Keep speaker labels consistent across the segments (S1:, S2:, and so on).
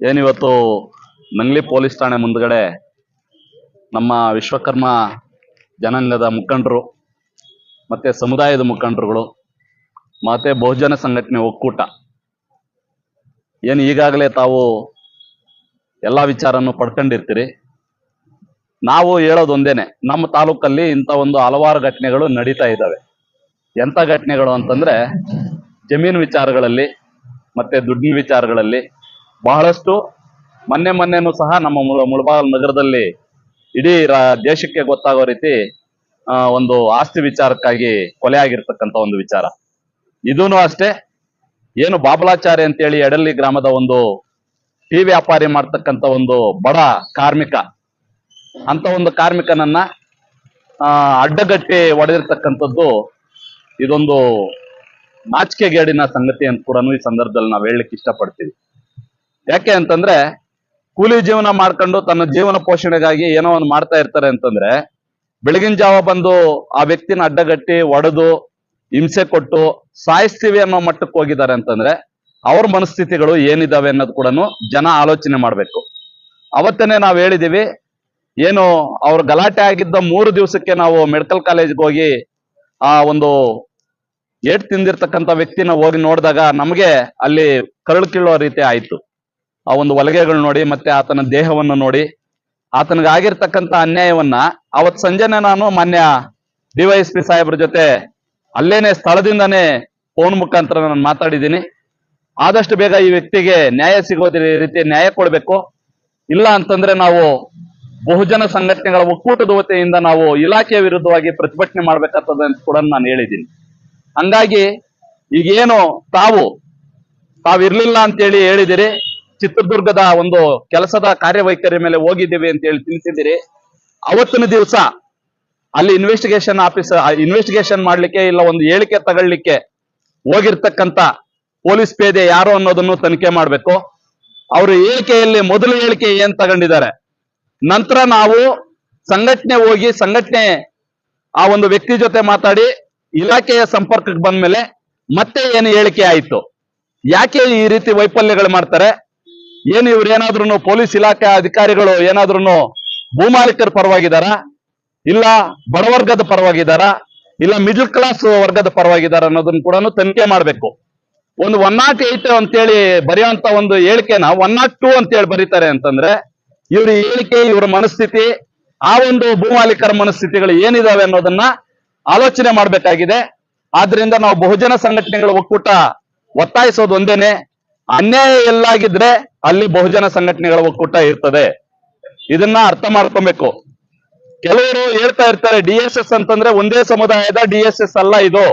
S1: ಏನಿವತ್ತು ನಂಗ್ಲಿ ಪೊಲೀಸ್ ಠಾಣೆ ಮುಂದ್ಗಡೆ ನಮ್ಮ ವಿಶ್ವಕರ್ಮ ಜನಾಂಗದ ಮುಖಂಡರು ಮತ್ತೆ ಸಮುದಾಯದ ಮುಖಂಡರುಗಳು, ಮತ್ತೆ ಬಹುಜನ ಸಂಘಟನೆ ಒಕ್ಕೂಟ. ಏನು ಈಗಾಗಲೇ ತಾವು ಎಲ್ಲ ವಿಚಾರನ್ನು ಪಡ್ಕೊಂಡಿರ್ತೀರಿ. ನಾವು ಹೇಳೋದು ಒಂದೇನೆ ನಮ್ಮ ತಾಲೂಕಲ್ಲಿ ಇಂಥ ಒಂದು ಹಲವಾರು ಘಟನೆಗಳು ನಡೀತಾ ಇದ್ದಾವೆ. ಎಂಥ ಘಟನೆಗಳು ಅಂತಂದ್ರೆ ಜಮೀನು ವಿಚಾರಗಳಲ್ಲಿ, ಮತ್ತೆ ದುಡ್ಡಿನ ವಿಚಾರಗಳಲ್ಲಿ ಬಹಳಷ್ಟು ಮೊನ್ನೆ ಮೊನ್ನೆನೂ ಸಹ ನಮ್ಮ ಮುಳ, ಮುಳಬಾಗಲ್ ನಗರದಲ್ಲಿ ಇಡೀ ದೇಶಕ್ಕೆ ಗೊತ್ತಾಗೋ ರೀತಿ ಒಂದು ಆಸ್ತಿ ವಿಚಾರಕ್ಕಾಗಿ ಕೊಲೆ ಆಗಿರ್ತಕ್ಕಂಥ ಒಂದು ವಿಚಾರ. ಇದೂ ಅಷ್ಟೇ, ಏನು ಬಾಬಲಾಚಾರಿ ಅಂತೇಳಿ ಎಡಲ್ಲಿ ಗ್ರಾಮದ ಒಂದು ಟೀ ವ್ಯಾಪಾರಿ ಮಾಡ್ತಕ್ಕಂಥ ಒಂದು ಬಡ ಕಾರ್ಮಿಕ. ಅಂತ ಒಂದು ಕಾರ್ಮಿಕನನ್ನ ಅಡ್ಡಗಟ್ಟಿ ಒಡೆದಿರ್ತಕ್ಕಂಥದ್ದು ಇದೊಂದು ನಾಚಿಕೆಗೇಡಿನ ಸಂಗತಿ ಅಂತ ಕೂಡ ಈ ಸಂದರ್ಭದಲ್ಲಿ ನಾವು ಹೇಳಲಿಕ್ಕೆ ಇಷ್ಟಪಡ್ತೀವಿ. ಯಾಕೆ ಅಂತಂದ್ರೆ ಕೂಲಿ ಜೀವನ ಮಾಡ್ಕೊಂಡು ತನ್ನ ಜೀವನ ಪೋಷಣೆಗಾಗಿ ಏನೋ ಒಂದು ಮಾಡ್ತಾ ಇರ್ತಾರೆ ಅಂತಂದ್ರೆ ಬೆಳಗಿನ ಜಾವ ಬಂದು ಆ ವ್ಯಕ್ತಿನ ಅಡ್ಡಗಟ್ಟಿ, ಒಡೆದು, ಹಿಂಸೆ ಕೊಟ್ಟು ಸಾಯಿಸ್ತೀವಿ ಅನ್ನೋ ಮಟ್ಟಕ್ಕೆ ಹೋಗಿದ್ದಾರೆ ಅಂತಂದ್ರೆ ಅವ್ರ ಮನಸ್ಥಿತಿಗಳು ಏನಿದಾವೆ ಅನ್ನೋದು ಕೂಡ ಜನ ಆಲೋಚನೆ ಮಾಡ್ಬೇಕು. ಅವತ್ತನೇ ನಾವು ಹೇಳಿದೀವಿ, ಏನು ಅವ್ರ ಗಲಾಟೆ ಆಗಿದ್ದ ಮೂರು ದಿವಸಕ್ಕೆ ನಾವು ಮೆಡಿಕಲ್ ಕಾಲೇಜ್ಗೆ ಹೋಗಿ ಆ ಒಂದು ಏಟ್ ತಿಂದಿರ್ತಕ್ಕಂಥ ವ್ಯಕ್ತಿನ ಹೋಗಿ ನೋಡಿದಾಗ ನಮಗೆ ಅಲ್ಲಿ ಕರಳು ಕೀಳೋ ರೀತಿ ಆಯ್ತು. ಆ ಒಂದು ಒಲಗೆಗಳು ನೋಡಿ, ಮತ್ತೆ ಆತನ ದೇಹವನ್ನು ನೋಡಿ ಆತನಿಗೆ ಆಗಿರ್ತಕ್ಕಂಥ ಅನ್ಯಾಯವನ್ನ ಅವತ್ ಸಂಜೆನೆ ನಾನು ಮಾನ್ಯ ಡಿವೈಎಸ್ಪಿ ಸಾಹೇಬ್ರ ಜೊತೆ ಅಲ್ಲೇನೆ ಸ್ಥಳದಿಂದಾನೇ ಫೋನ್ ಮುಖಾಂತರ ನಾನು ಮಾತಾಡಿದ್ದೀನಿ. ಆದಷ್ಟು ಬೇಗ ಈ ವ್ಯಕ್ತಿಗೆ ನ್ಯಾಯ ಸಿಗೋದ ರೀತಿ ನ್ಯಾಯ ಕೊಡಬೇಕು. ಇಲ್ಲ ಅಂತಂದ್ರೆ ನಾವು ಬಹುಜನ ಸಂಘಟನೆಗಳ ಒಕ್ಕೂಟದ ವತಿಯಿಂದ ನಾವು ಇಲಾಖೆಯ ವಿರುದ್ಧವಾಗಿ ಪ್ರತಿಭಟನೆ ಮಾಡ್ಬೇಕಾಗ್ತದೆ ಅಂತ ಕೂಡ ನಾನು ಹೇಳಿದ್ದೀನಿ. ಹಂಗಾಗಿ ಈಗೇನು ತಾವು, ತಾವಿರ್ಲಿಲ್ಲ ಅಂತೇಳಿ ಹೇಳಿದಿರಿ. ಚಿತ್ರದುರ್ಗದ ಒಂದು ಕೆಲಸದ ಕಾರ್ಯವೈಖರಿ ಮೇಲೆ ಹೋಗಿದ್ದೇವೆ ಅಂತ ಹೇಳಿ ತಿಳಿಸಿದಿರಿ ಅವತ್ತಿನ ದಿವಸ ಅಲ್ಲಿ ಇನ್ವೆಸ್ಟಿಗೇಷನ್ ಆಫೀಸ್ ಇನ್ವೆಸ್ಟಿಗೇಷನ್ ಮಾಡ್ಲಿಕ್ಕೆ ಇಲ್ಲ, ಒಂದು ಹೇಳಿಕೆ ತಗೊಳ್ಳಿಕ್ಕೆ ಹೋಗಿರ್ತಕ್ಕಂತ ಪೊಲೀಸ್ ಪೇದೆ ಯಾರು ಅನ್ನೋದನ್ನು ತನಿಖೆ ಮಾಡ್ಬೇಕು. ಅವರು ಹೇಳಿಕೆಯಲ್ಲಿ ಮೊದಲ ಹೇಳಿಕೆ ಏನ್ ತಗೊಂಡಿದ್ದಾರೆ? ನಂತರ ನಾವು ಸಂಘಟನೆ ಹೋಗಿ ಸಂಘಟನೆ ಆ ಒಂದು ವ್ಯಕ್ತಿ ಜೊತೆ ಮಾತಾಡಿ ಇಲಾಖೆಯ ಸಂಪರ್ಕಕ್ಕೆ ಬಂದ್ಮೇಲೆ ಮತ್ತೆ ಏನು ಹೇಳಿಕೆ ಆಯಿತು? ಯಾಕೆ ಈ ರೀತಿ ವೈಫಲ್ಯಗಳು ಮಾಡ್ತಾರೆ? ಏನು ಇವ್ರು ಏನಾದ್ರೂ ಪೊಲೀಸ್ ಇಲಾಖೆ ಅಧಿಕಾರಿಗಳು ಏನಾದ್ರೂ ಭೂಮಾಲೀಕರ ಪರವಾಗಿದಾರ ಇಲ್ಲ ಬಡವರ್ಗದ ಪರವಾಗಿದಾರ ಇಲ್ಲ ಮಿಡ್ಲ್ ಕ್ಲಾಸ್ ವರ್ಗದ ಪರವಾಗಿದಾರ ಅನ್ನೋದನ್ನ ಕೂಡ ತನಿಖೆ ಮಾಡಬೇಕು. ಒಂದು ಒನ್ ನಾಟ್ ಏಟ್ ಅಂತೇಳಿ ಬರೆಯುವಂತ ಒಂದು ಹೇಳಿಕೆನ ಒನ್ ನಾಟ್ ಟೂ ಅಂತೇಳಿ ಬರೀತಾರೆ ಅಂತಂದ್ರೆ, ಇವ್ರ ಹೇಳಿಕೆ, ಇವರ ಮನಸ್ಥಿತಿ, ಆ ಒಂದು ಭೂಮಾಲೀಕರ ಮನಸ್ಥಿತಿಗಳು ಏನಿದಾವೆ ಅನ್ನೋದನ್ನ ಆಲೋಚನೆ ಮಾಡ್ಬೇಕಾಗಿದೆ. ಆದ್ರಿಂದ ನಾವು ಬಹುಜನ ಸಂಘಟನೆಗಳ ಒಕ್ಕೂಟ ಒತ್ತಾಯಿಸೋದು ಒಂದೇನೆ. ಅನ್ಯಾಯ ಎಲ್ಲಾಗಿದ್ರೆ ಅಲ್ಲಿ ಬಹುಜನ ಸಂಘಟನೆಗಳ ಒಕ್ಕೂಟ ಇರ್ತದೆ. ಇದನ್ನ ಅರ್ಥ ಮಾಡ್ಕೊಬೇಕು. ಕೆಲವರು ಹೇಳ್ತಾ ಇರ್ತಾರೆ, ಡಿ ಎಸ್ ಎಸ್ ಅಂತಂದ್ರೆ ಒಂದೇ ಸಮುದಾಯದ ಡಿ ಅಲ್ಲ ಇದು.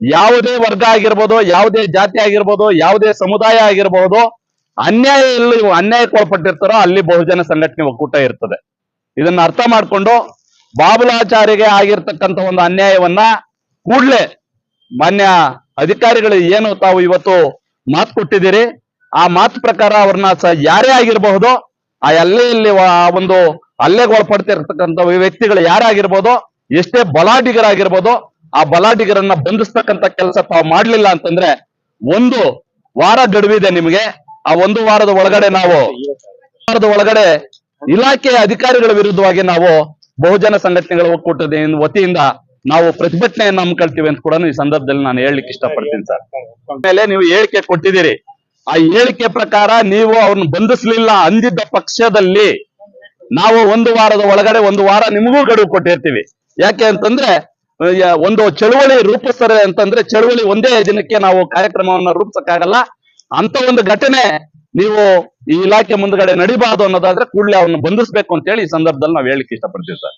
S1: ಯಾವುದೇ ವರ್ಗ ಆಗಿರ್ಬೋದು, ಯಾವುದೇ ಜಾತಿ ಆಗಿರ್ಬೋದು, ಯಾವುದೇ ಸಮುದಾಯ ಆಗಿರ್ಬೋದು, ಅನ್ಯಾಯ ಎಲ್ಲಿ ಅನ್ಯಾಯಕ್ಕೆ ಒಳಪಟ್ಟಿರ್ತಾರೋ ಅಲ್ಲಿ ಬಹುಜನ ಸಂಘಟನೆ ಒಕ್ಕೂಟ ಇರ್ತದೆ. ಇದನ್ನ ಅರ್ಥ ಮಾಡ್ಕೊಂಡು ಬಾಬುಲಾಚಾರಿಗೆ ಆಗಿರ್ತಕ್ಕಂತ ಒಂದು ಅನ್ಯಾಯವನ್ನ ಕೂಡ್ಲೆ ಮಾನ್ಯ ಅಧಿಕಾರಿಗಳು ಏನು ತಾವು ಇವತ್ತು ಮಾತು ಕೊಟ್ಟಿದ್ದೀರಿ ಆ ಮಾತು ಪ್ರಕಾರ ಅವ್ರನ್ನ ಯಾರೇ ಆಗಿರಬಹುದು ಆ ಎಲ್ಲೆಯಲ್ಲಿ ಆ ಒಂದು ಹಲ್ಲೆಗೆ ಒಳಪಡ್ತಿರ್ತಕ್ಕಂಥ ವ್ಯಕ್ತಿಗಳು ಯಾರೇ ಆಗಿರ್ಬೋದು, ಎಷ್ಟೇ ಬಲಾಢ್ಯಗರಾಗಿರ್ಬೋದು ಆ ಬಲಾಢಿಗರನ್ನ ಬಂಧಿಸ್ತಕ್ಕಂಥ ಕೆಲಸ ತಾವು ಮಾಡ್ಲಿಲ್ಲ ಅಂತಂದ್ರೆ ಒಂದು ವಾರ ಗಡುವಿದೆ ನಿಮಗೆ. ಆ ಒಂದು ವಾರದ ಒಳಗಡೆ ನಾವು ವಾರದ ಒಳಗಡೆ ಇಲಾಖೆಯ ಅಧಿಕಾರಿಗಳ ವಿರುದ್ಧವಾಗಿ ನಾವು ಬಹುಜನ ಸಂಘಟನೆಗಳ ಒಕ್ಕೂಟದ ವತಿಯಿಂದ ನಾವು ಪ್ರತಿಭಟನೆಯನ್ನು ಹಮ್ಮಿಕೊಳ್ತೀವಿ ಅಂತ ಕೂಡ ಈ ಸಂದರ್ಭದಲ್ಲಿ ನಾನು ಹೇಳಲಿಕ್ಕೆ ಇಷ್ಟಪಡ್ತೀನಿ ಸರ್. ಮೇಲೆ ನೀವು ಹೇಳಿಕೆ ಕೊಟ್ಟಿದ್ದೀರಿ. ಆ ಹೇಳಿಕೆ ಪ್ರಕಾರ ನೀವು ಅವ್ರನ್ನ ಬಂಧಿಸ್ಲಿಲ್ಲ ಅಂದಿದ್ದ ಪಕ್ಷದಲ್ಲಿ ನಾವು ಒಂದು ವಾರದ ಒಳಗಡೆ ಒಂದು ವಾರ ನಿಮಗೂ ಗಡುವು ಕೊಟ್ಟಿರ್ತೀವಿ. ಯಾಕೆ ಅಂತಂದ್ರೆ ಒಂದು ಚಳುವಳಿ ರೂಪಿಸ್ತಾರೆ ಅಂತಂದ್ರೆ ಚಳುವಳಿ ಒಂದೇ ದಿನಕ್ಕೆ ನಾವು ಕಾರ್ಯಕ್ರಮವನ್ನ ರೂಪಿಸಕ್ಕಾಗಲ್ಲ. ಅಂತ ಒಂದು ಘಟನೆ ನೀವು ಈ ಇಲಾಖೆ ಮುಂದ್ಗಡೆ ನಡಿಬಾರ್ದು ಅನ್ನೋದಾದ್ರೆ ಕೂಡಲೇ ಅವನ್ನು ಬಂಧಿಸ್ಬೇಕು ಅಂತ ಹೇಳಿ ಈ ಸಂದರ್ಭದಲ್ಲಿ ನಾವು ಹೇಳಿಕ್ಕೆ ಇಷ್ಟಪಡ್ತೀವಿ ಸರ್.